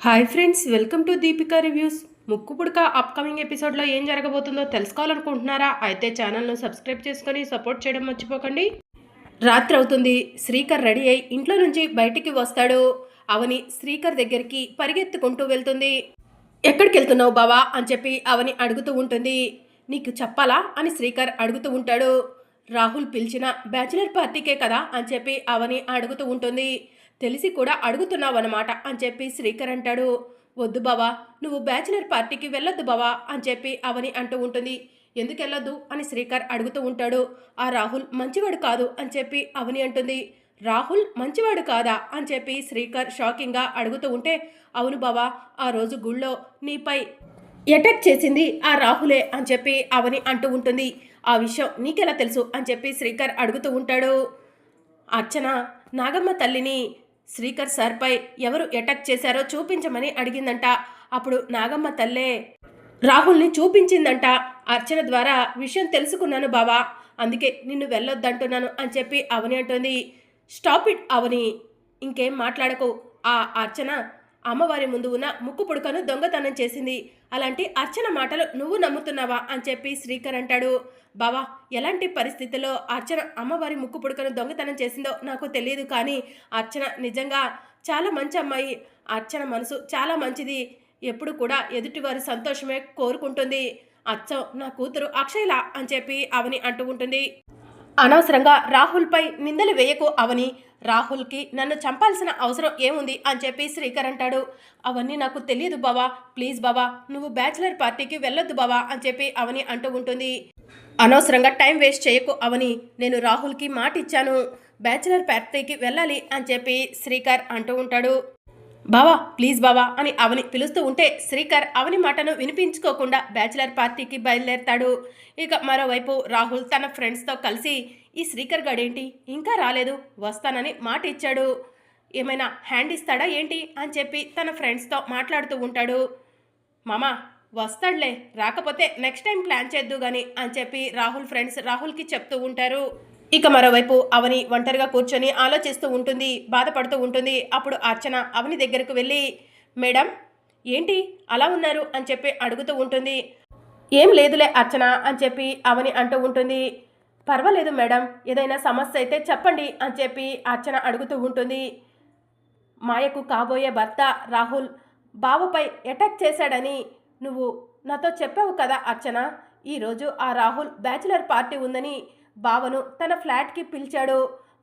Hi friends welcome to Deepika reviews. ముక్కు పుడక upcoming ఎపిసోడ్లో ఏం జరగబోతుందో తెలుసుకోవాలనుకుంటున్నారా? అయితే ఛానల్ను సబ్స్క్రైబ్ చేసుకొని సపోర్ట్ చేయడం మర్చిపోకండి. రాత్రి అవుతుంది. శ్రీకర్ రెడీ అయి ఇంట్లో నుంచి బయటికి వస్తాడు. అవని శ్రీకర్ దగ్గరికి పరిగెత్తుకుంటూ వెళ్తుంది. ఎక్కడికి వెళ్తున్నావు బావా? అని చెప్పి అవని అడుగుతూ ఉంటుంది. నీకు చెప్పాలా? అని శ్రీకర్ అడుగుతూ ఉంటాడు. రాహుల్ పిలిచిన బ్యాచిలర్ పార్టీకే కదా? అని చెప్పి అవని అడుగుతూ ఉంటుంది. తెలిసి కూడా అడుగుతున్నావన్నమాట అని చెప్పి శ్రీకర్ అంటాడు. వద్దు బావా నువ్వు బ్యాచిలర్ పార్టీకి వెళ్ళొద్దు బావా అని చెప్పి అవని అంటూ ఉంటుంది. ఎందుకు వెళ్ళొద్దు అని శ్రీకర్ అడుగుతూ ఉంటాడు. ఆ రాహుల్ మంచివాడు కాదు అని చెప్పి అవని అంటుంది. రాహుల్ మంచివాడు కాదా అని చెప్పి శ్రీకర్ షాకింగ్గా అడుగుతూ ఉంటే అవును బావా ఆ రోజు గుళ్ళో నీపై అటాక్ చేసింది ఆ రాహులే అని చెప్పి అవని అంటూ ఉంటుంది. ఆ విషయం నీకెలా తెలుసు అని చెప్పి శ్రీకర్ అడుగుతూ ఉంటాడు. అర్చన నాగమ్మ తల్లిని శ్రీకర్ సార్పై ఎవరు అటాక్ చేశారో చూపించమని అడిగిందంట. అప్పుడు నాగమ్మ తల్లే రాహుల్ని చూపించిందంట. అర్చన ద్వారా విషయం తెలుసుకున్నాను బావా. అందుకే నిన్ను వెళ్ళొద్దంటున్నాను అని చెప్పి అవని అంటుంది. Stop it Avani. ఇంకేం మాట్లాడకు. ఆ అర్చన అమ్మవారి ముందు ఉన్న ముక్కు పుడకను దొంగతనం చేసింది. అలాంటి అర్చన మాటలు నువ్వు నమ్ముతున్నావా అని చెప్పి శ్రీకర్ అంటాడు. బావా ఎలాంటి పరిస్థితుల్లో అర్చన అమ్మవారి ముక్కు పుడకను దొంగతనం చేసిందో నాకు తెలియదు కానీ అర్చన నిజంగా చాలా మంచి అమ్మాయి. అర్చన మనసు చాలా మంచిది. ఎప్పుడు కూడా ఎదుటివారి సంతోషమే కోరుకుంటుంది. అచ్చం నా కూతురు అక్షయ్లా అని చెప్పి అవని అంటూ ఉంటుంది. అనవసరంగా రాహుల్పై నిందలు వేయకు అవని. రాహుల్కి నన్ను చంపాల్సిన అవసరం ఏముంది అని చెప్పి శ్రీకర్ అంటాడు. అవన్నీ నాకు తెలియదు బావా. ప్లీజ్ బావా నువ్వు బ్యాచిలర్ పార్టీకి వెళ్ళొద్దు బావా అని చెప్పి అవని అంటూ ఉంటుంది. అనవసరంగా టైం వేస్ట్ చేయకు అవని. నేను రాహుల్కి మాట ఇచ్చాను బ్యాచిలర్ పార్టీకి వెళ్ళాలి అని చెప్పి శ్రీకర్ అంటూ ఉంటాడు. బావా ప్లీజ్ బావా అని అవని పిలుస్తూ ఉంటే శ్రీకర్ అవని మాటను వినిపించుకోకుండా బ్యాచిలర్ పార్టీకి బయలుదేరతాడు. ఇక మరోవైపు రాహుల్ తన ఫ్రెండ్స్తో కలిసి ఈ శ్రీకర్ గడేంటి? ఇంకా రాలేదు. వస్తానని మాట ఇచ్చాడు ఏమైనా హ్యాండ్ ఇస్తాడా ఏంటి? అని చెప్పి తన ఫ్రెండ్స్తో మాట్లాడుతూ ఉంటాడు. మామా వస్తాడులే. రాకపోతే నెక్స్ట్ టైం ప్లాన్ చేద్దు కానీ అని చెప్పి రాహుల్ ఫ్రెండ్స్ రాహుల్కి చెప్తూ ఉంటారు. ఇక మరోవైపు అవని ఒంటరిగా కూర్చొని ఆలోచిస్తూ ఉంటుంది బాధపడుతూ ఉంటుంది. అప్పుడు అర్చన అవని దగ్గరకు వెళ్ళి మేడం ఏంటి? అలా ఉన్నారు? అని చెప్పి అడుగుతూ ఉంటుంది. ఏం లేదులే అర్చన అని చెప్పి అవని అంటూ ఉంటుంది. పర్వాలేదు మేడం ఏదైనా సమస్య అయితే చెప్పండి అని చెప్పి అర్చన అడుగుతూ ఉంటుంది. మాయకు కాబోయే భర్త రాహుల్ బాబుపై అటాక్ చేశాడని నువ్వు నాతో చెప్పావు కదా అర్చన. ఈరోజు ఆ రాహుల్ బ్యాచిలర్ పార్టీ ఉందని బావను తన ఫ్లాట్కి పిలిచాడు.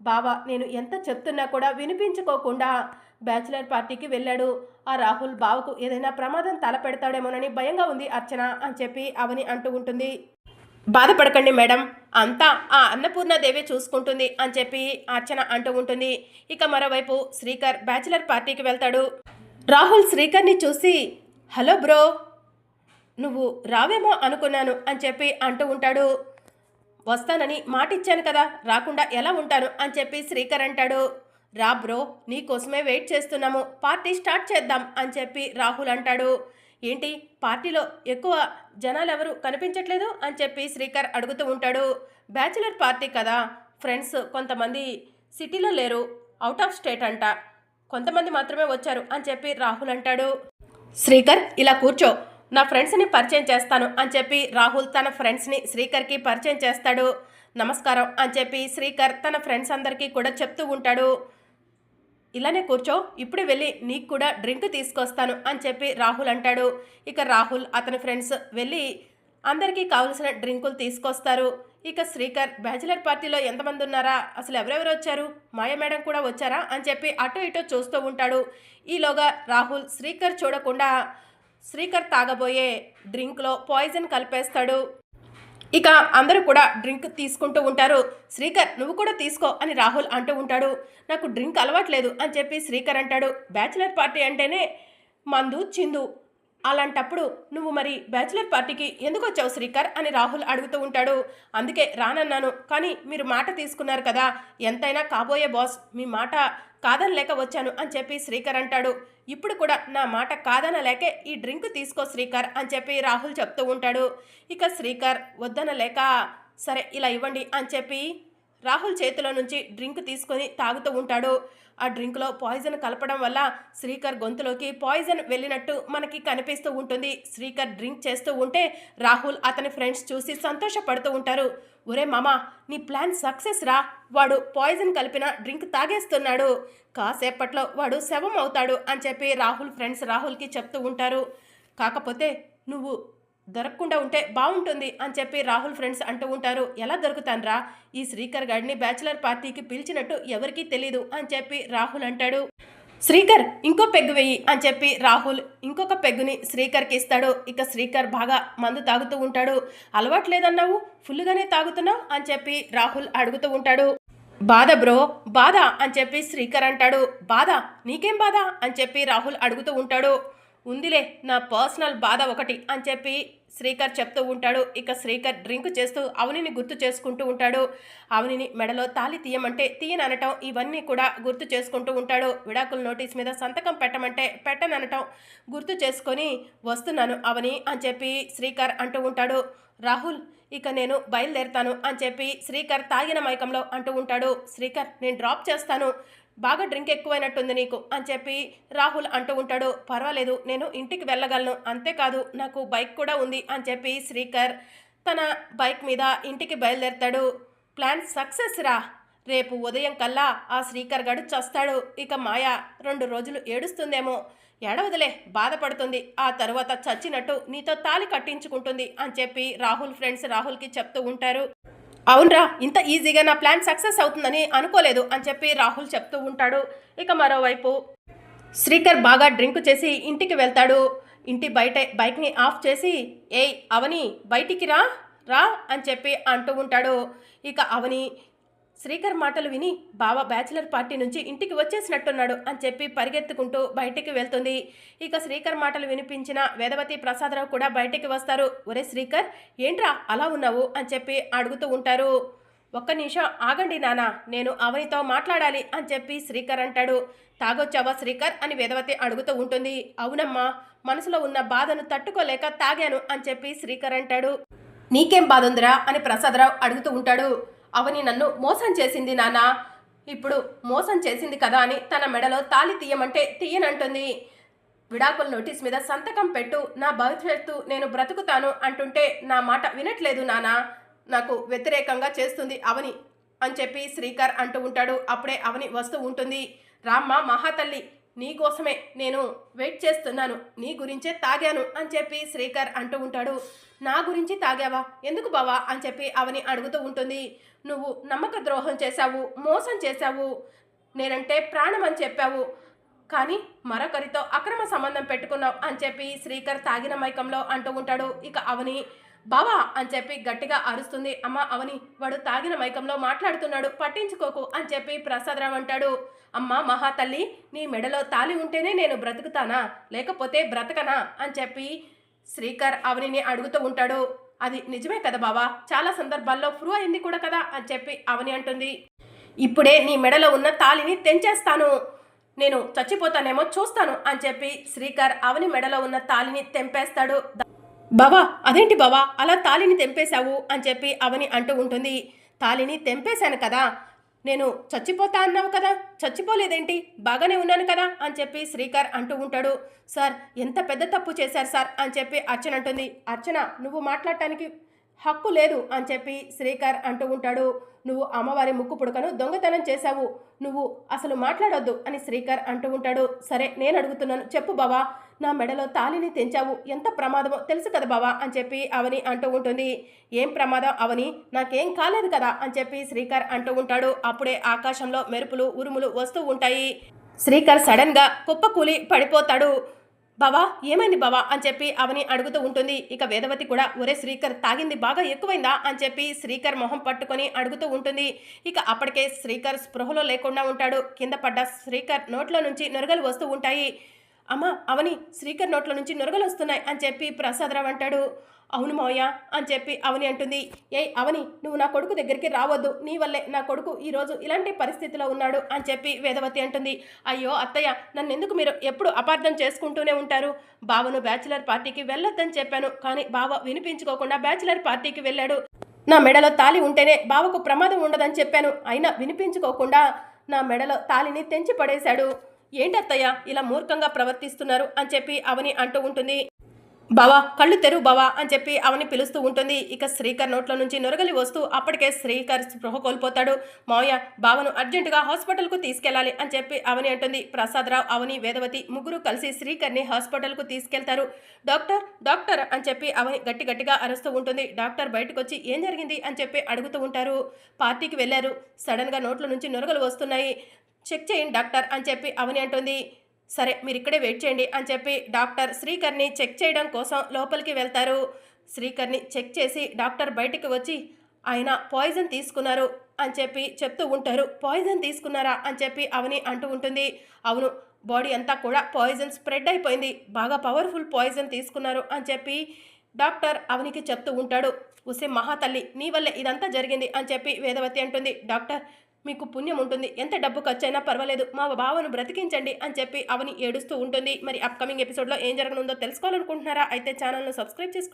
బావ నేను ఎంత చెప్తున్నా కూడా వినిపించుకోకుండా బ్యాచిలర్ పార్టీకి వెళ్ళాడు. ఆ రాహుల్ బావకు ఏదైనా ప్రమాదం తలపెడతాడేమోనని భయంగా ఉంది అర్చన అని చెప్పి అవని అంటూ ఉంటుంది. బాధపడకండి మేడం అంతా ఆ అన్నపూర్ణాదేవి చూసుకుంటుంది అని చెప్పి అర్చన అంటూ ఉంటుంది. ఇక మరోవైపు శ్రీకర్ బ్యాచిలర్ పార్టీకి వెళ్తాడు. రాహుల్ శ్రీకర్ని చూసి హలో బ్రో నువ్వు రావేమో అనుకున్నాను అని చెప్పి అంటూ ఉంటాడు. వస్తానని మాటిచ్చాను కదా రాకుండా ఎలా ఉంటాను అని చెప్పి శ్రీకర్ అంటాడు. రా బ్రో నీ కోసమే వెయిట్ చేస్తున్నాము పార్టీ స్టార్ట్ చేద్దాం అని చెప్పి రాహుల్ అంటాడు. ఏంటి పార్టీలో ఎక్కువ జనాలు ఎవరు కనిపించట్లేదు అని చెప్పి శ్రీకర్ అడుగుతూ ఉంటాడు. బ్యాచిలర్ పార్టీ కదా ఫ్రెండ్స్ కొంతమంది సిటీలో లేరు అవుట్ ఆఫ్ స్టేట్ అంట కొంతమంది మాత్రమే వచ్చారు అని చెప్పి రాహుల్ అంటాడు. శ్రీకర్ ఇలా కూర్చో నా ఫ్రెండ్స్ని పరిచయం చేస్తాను అని చెప్పి రాహుల్ తన ఫ్రెండ్స్ని శ్రీకర్కి పరిచయం చేస్తాడు. నమస్కారం అని చెప్పి శ్రీకర్ తన ఫ్రెండ్స్ అందరికీ కూడా చెప్తూ ఉంటాడు. ఇలానే కూర్చో ఇప్పుడే వెళ్ళి నీకు కూడా డ్రింక్ తీసుకొస్తాను అని చెప్పి రాహుల్ అంటాడు. ఇక రాహుల్ అతని ఫ్రెండ్స్ వెళ్ళి అందరికీ కావలసిన డ్రింకులు తీసుకొస్తారు. ఇక శ్రీకర్ బ్యాచిలర్ పార్టీలో ఎంతమంది ఉన్నారా? అసలు ఎవరెవరు వచ్చారు? మాయ మేడం కూడా వచ్చారా? అని చెప్పి అటు ఇటు చూస్తూ ఉంటాడు. ఈలోగా రాహుల్ శ్రీకర్ చూడకుండా శ్రీకర్ తాగబోయే డ్రింక్లో పాయిజన్ కలిపేస్తాడు. ఇక అందరూ కూడా డ్రింక్ తీసుకుంటూ ఉంటారు. శ్రీకర్ నువ్వు కూడా తీసుకో అని రాహుల్ అంటూ ఉంటాడు. నాకు డ్రింక్ అలవాట్లేదు అని చెప్పి శ్రీకర్ అంటాడు. బ్యాచిలర్ పార్టీ అంటేనే మందు చిందు. అలాంటప్పుడు నువ్వు మరి బ్యాచిలర్ పార్టీకి ఎందుకు వచ్చావు శ్రీకర్ అని రాహుల్ అడుగుతూ ఉంటాడు. అందుకే రానన్నాను. కానీ మీరు మాట తీసుకున్నారు కదా. ఎంతైనా కాబోయే బాస్ మీ మాట కాదనలేక వచ్చాను అని చెప్పి శ్రీకర్ అంటాడు. ఇప్పుడు కూడా నా మాట కాదనలేకే ఈ డ్రింక్ తీసుకో శ్రీకర్ అని చెప్పి రాహుల్ చెప్తూ ఉంటాడు. ఇక శ్రీకర్ వద్దనలేక సరే ఇలా ఇవ్వండి అని చెప్పి రాహుల్ చేతిలో నుంచి డ్రింక్ తీసుకొని తాగుతూ ఉంటాడు. ఆ డ్రింక్లో పాయిజన్ కలపడం వల్ల శ్రీకర్ గొంతులోకి పాయిజన్ వెళ్ళినట్టు మనకి కనిపిస్తూ ఉంటుంది. శ్రీకర్ డ్రింక్ చేస్తూ ఉంటే రాహుల్ అతని ఫ్రెండ్స్ చూసి సంతోషపడుతూ ఉంటారు. ఒరే మామ నీ ప్లాన్ సక్సెస్ రా. వాడు పాయిజన్ కలిపిన డ్రింక్ తాగేస్తున్నాడు. కాసేపట్లో వాడు శవం అవుతాడు అని చెప్పి రాహుల్ ఫ్రెండ్స్ రాహుల్కి చెప్తూ ఉంటారు. కాకపోతే నువ్వు దొరకకుండా ఉంటే బాగుంటుంది అని చెప్పి రాహుల్ ఫ్రెండ్స్ అంటూ ఉంటారు. ఎలా దొరుకుతాన్రా ఈ శ్రీకర్ గాడిని బ్యాచిలర్ పార్టీకి పిలిచినట్టు ఎవరికీ తెలీదు అని చెప్పి రాహుల్ అంటాడు. శ్రీకర్ ఇంకో పెగ్గు వెయ్యి అని చెప్పి రాహుల్ ఇంకొక పెగ్గుని శ్రీకర్కి ఇస్తాడు. ఇక శ్రీకర్ బాగా మందు తాగుతూ ఉంటాడు. అలవాటు లేదన్నావు? ఫుల్గానే తాగుతున్నావు? అని చెప్పి రాహుల్ అడుగుతూ ఉంటాడు. బాధ బ్రో బాధ అని చెప్పి శ్రీకర్ అంటాడు. బాధ? నీకేం బాధ? అని చెప్పి రాహుల్ అడుగుతూ ఉంటాడు. ఉందిలే నా పర్సనల్ బాధ ఒకటి అని చెప్పి శ్రీకర్ చెప్తూ ఉంటాడు. ఇక శ్రీకర్ డ్రింక్ చేస్తూ అవనిని గుర్తు చేసుకుంటూ ఉంటాడు. అవనిని మెడలో తాలి తీయమంటే తీయననటం ఇవన్నీ కూడా గుర్తు చేసుకుంటూ ఉంటాడు. విడాకుల నోటీస్ మీద సంతకం పెట్టమంటే పెట్టననటం గుర్తు చేసుకొని వస్తున్నాను అవని అని చెప్పి శ్రీకర్ అంటూ ఉంటాడు. రాహుల్ ఇక నేను బయలుదేరుతాను అని చెప్పి శ్రీకర్ తాగిన మైకంలో అంటూ ఉంటాడు. శ్రీకర్ నేను డ్రాప్ చేస్తాను. బాగా డ్రింక్ ఎక్కువైనట్టుంది నీకు అని చెప్పి రాహుల్ అంటూ ఉంటాడు. పర్వాలేదు నేను ఇంటికి వెళ్ళగలను. అంతేకాదు నాకు బైక్ కూడా ఉంది అని చెప్పి శ్రీకర్ తన బైక్ మీద ఇంటికి బయలుదేరుతాడు. ప్లాన్ సక్సెస్ రా. రేపు ఉదయం కల్లా ఆ శ్రీకర్ గడు చస్తాడు ఇక మాయ రెండు రోజులు ఏడుస్తుందేమో. ఏడవదులే బాధపడుతుంది. ఆ తరువాత చచ్చినట్టు నీతో తాలి కట్టించుకుంటుంది అని చెప్పి రాహుల్ ఫ్రెండ్స్ రాహుల్కి చెప్తూ ఉంటారు. అవునరా ఇంత ఈజీగా నా ప్లాన్ సక్సెస్ అవుతుందని అనుకోలేదు అని చెప్పి రాహుల్ చెప్తూ ఉంటాడు. ఇక మరోవైపు శ్రీకర్ బాగా డ్రింక్ చేసి ఇంటికి వెళ్తాడు. ఇంటి బయట బైక్ని ఆఫ్ చేసి ఏయ్ అవని బయటికి రా రా అని చెప్పి అంటూ ఉంటాడు. ఇక అవని శ్రీకర్ మాటలు విని బావ బ్యాచిలర్ పార్టీ నుంచి ఇంటికి వచ్చేసినట్టున్నాడు అని చెప్పి పరిగెత్తుకుంటూ బయటికి వెళ్తుంది. ఇక శ్రీకర్ మాటలు వినిపించిన వేదవతి ప్రసాదరావు కూడా బయటికి వస్తారు. ఒరే శ్రీకర్ ఏంట్రా అలా ఉన్నావు? అని చెప్పి అడుగుతూ ఉంటారు. ఒక్క నిమిషం ఆగండి నానా నేను అవనితో మాట్లాడాలి అని చెప్పి శ్రీకర్ అంటాడు. తాగొచ్చావా శ్రీకర్? అని వేదవతి అడుగుతూ ఉంటుంది. అవునమ్మా మనసులో ఉన్న బాధను తట్టుకోలేక తాగాను అని చెప్పి శ్రీకర్ అంటాడు. నీకేం బాధ ఉందిరా? అని ప్రసాదరావు అడుగుతూ ఉంటాడు. అవని నన్ను మోసం చేసింది నానా ఇప్పుడు మోసం చేసింది కదా అని తన మెడలో తాళి తీయమంటే తీయనంటుంది. విడాకుల నోటీస్ మీద సంతకం పెట్టు నా భవిష్యత్తు నేను బ్రతుకుతాను అంటుంటే నా మాట వినట్లేదు నానా నాకు వ్యతిరేకంగా చేస్తుంది అవని అని చెప్పి శ్రీకర్ అంటూ ఉంటాడు. అప్పుడే అవని వస్తూ ఉంటుంది. రామ్మ మహాతల్లి నీ కోసమే నేను వెయిట్ చేస్తున్నాను నీ గురించే తాగాను అని చెప్పి శ్రీకర్ అంటూ ఉంటాడు. నా గురించి తాగావా? ఎందుకు బావా? అని చెప్పి అవని అడుగుతూ ఉంటుంది. నువ్వు నమ్మక ద్రోహం చేశావు మోసం చేశావు నేనంటే ప్రాణం అని చెప్పావు. కానీ మరొకరితో అక్రమ సంబంధం పెట్టుకున్నావు అని చెప్పి శ్రీకర్ తాగిన మైకంలో అంటూ ఉంటాడు. ఇక అవని బావా అని చెప్పి గట్టిగా అరుస్తుంది అమ్మ అవని. వాడు తాగిన మైకంలో మాట్లాడుతున్నాడు. పట్టించుకోకు అని చెప్పి ప్రసాదరావు అంటాడు. అమ్మ మహాతల్లి నీ మెడలో తాలి ఉంటేనే నేను బ్రతుకుతానా? లేకపోతే బ్రతకనా? అని చెప్పి శ్రీకర్ అవనిని అడుగుతూ ఉంటాడు. అది నిజమే కదా బావా? చాలా సందర్భాల్లో ప్రూవ్ అయింది కూడా కదా అని చెప్పి అవని అంటుంది. ఇప్పుడే నీ మెడలో ఉన్న తాలిని తెంచేస్తాను. నేను చచ్చిపోతానేమో చూస్తాను అని చెప్పి శ్రీకర్ అవని మెడలో ఉన్న తాలిని తెంపేస్తాడు. బావా అదేంటి బావా? అలా తాలిని తెంపేశావు అని చెప్పి అవని అంటూ ఉంటుంది. తాలిని తెంపేశాను కదా. నేను చచ్చిపోతా అన్నావు కదా. చచ్చిపోలేదేంటి? బాగానే ఉన్నాను కదా అని చెప్పి శ్రీకర్ అంటూ ఉంటాడు. సార్ ఎంత పెద్ద తప్పు చేశారు సార్ అని చెప్పి అర్చన అంటుంది. అర్చన నువ్వు మాట్లాడటానికి హక్కు లేదు అని చెప్పి శ్రీకర్ అంటూ ఉంటాడు. నువ్వు అమ్మవారి ముక్కు పుడకను దొంగతనం చేశావు. నువ్వు అసలు మాట్లాడొద్దు అని శ్రీకర్ అంటూ ఉంటాడు. సరే నేను అడుగుతున్నాను. చెప్పు బావా నా మెడలో తాలిని తెంచావు. ఎంత ప్రమాదమో తెలుసు కదా బావా అని చెప్పి అవని అంటూ ఉంటుంది. ఏం ప్రమాదం అవని? నాకేం కాలేదు కదా అని చెప్పి శ్రీకర్ అంటూ ఉంటాడు. అప్పుడే ఆకాశంలో మెరుపులు ఉరుములు వస్తూ ఉంటాయి. శ్రీకర్ సడన్గా కుప్పకూలి పడిపోతాడు. బావా ఏమైంది బావా? అని చెప్పి అవని అడుగుతూ ఉంటుంది. ఇక వేదవతి కూడా ఒరే శ్రీకర్ తాగింది బాగా ఎక్కువైందా? అని చెప్పి శ్రీకర్ మొహం పట్టుకొని అడుగుతూ ఉంటుంది. ఇక అప్పటికే శ్రీకర్ స్పృహలో లేకుండా ఉంటాడు. కింద పడ్డ శ్రీకర్ నోట్లో నుంచి నొరగలు వస్తూ ఉంటాయి. అమ్మ అవని శ్రీకర్ నోట్లో నుంచి నొరగలు వస్తున్నాయి అని చెప్పి ప్రసాదరావు అంటాడు. అవును మావయ్య అని చెప్పి అవని అంటుంది. ఏ అవని నువ్వు నా కొడుకు దగ్గరికి రావద్దు. నీ వల్లే నా కొడుకు ఈరోజు ఇలాంటి పరిస్థితిలో ఉన్నాడు అని చెప్పి వేదవతి అంటుంది. అయ్యో అత్తయ్య నన్ను ఎందుకు మీరు ఎప్పుడు అపార్థం చేసుకుంటూనే ఉంటారు? బావను బ్యాచిలర్ పార్టీకి వెళ్ళొద్దని చెప్పాను కానీ బావ వినిపించుకోకుండా బ్యాచిలర్ పార్టీకి వెళ్ళాడు. నా మెడలో తాలి ఉంటేనే బావకు ప్రమాదం ఉండదని చెప్పాను అయినా వినిపించుకోకుండా నా మెడలో తాలిని తెంచి పడేశాడు. ఏంటత్తయ్య ఇలా మూర్ఖంగా ప్రవర్తిస్తున్నారు అని చెప్పి అవని అంటూ ఉంటుంది. బావా కళ్ళు తెరువు బావా అని చెప్పి అవని పిలుస్తూ ఉంటుంది. ఇక శ్రీకర్ నోట్లో నుంచి నొరగలి వస్తూ అప్పటికే శ్రీకర్ స్పృహ కోల్పోతాడు. మావయ్య బావను అర్జెంటుగా హాస్పిటల్కు తీసుకెళ్ళాలి అని చెప్పి అవని అంటుంది. ప్రసాదరావు అవని వేదవతి ముగ్గురు కలిసి శ్రీకర్ని హాస్పిటల్కు తీసుకెళ్తారు. డాక్టర్ డాక్టర్ అని చెప్పి అవని గట్టి గట్టిగా అరుస్తూ ఉంటుంది. డాక్టర్ బయటకు వచ్చి ఏం జరిగింది అని చెప్పి అడుగుతూ ఉంటారు. పార్టీకి వెళ్ళారు. సడన్గా నోట్ల నుంచి నొరగలు వస్తున్నాయి. చెక్ చేయండి డాక్టర్ అని చెప్పి అవని అంటుంది. సరే మీరు ఇక్కడే వెయిట్ చేయండి అని చెప్పి డాక్టర్ శ్రీకర్ని చెక్ చేయడం కోసం లోపలికి వెళ్తారు. శ్రీకర్ని చెక్ చేసి డాక్టర్ బయటికి వచ్చి ఆయన పాయిజన్ తీసుకున్నారు అని చెప్పి చెప్తూ ఉంటారు. పాయిజన్ తీసుకున్నారా అని చెప్పి అవని అంటూ ఉంటుంది. అవును బాడీ అంతా కూడా పాయిజన్ స్ప్రెడ్ అయిపోయింది. బాగా పవర్ఫుల్ పాయిజన్ తీసుకున్నారు అని చెప్పి డాక్టర్ అవనికి చెప్తూ ఉంటాడు. ఉసే మహాతల్లి నీ వల్లే ఇదంతా జరిగింది అని చెప్పి వేదవతి అంటుంది. డాక్టర్ మీకు పుణ్యం ఉంటుంది. ఎంత డబ్బు ఖర్చైనా పర్వాలేదు. మా బావను బ్రతికించండి అని చెప్పి అవని ఏడుస్తూ ఉంటుంది. మరి అప్కమింగ్ ఎపిసోడ్లో ఏం జరగనుందో తెలుసుకోవాలనుకుంటున్నారా? అయితే ఛానల్ను సబ్స్క్రైబ్ చేసుకోండి.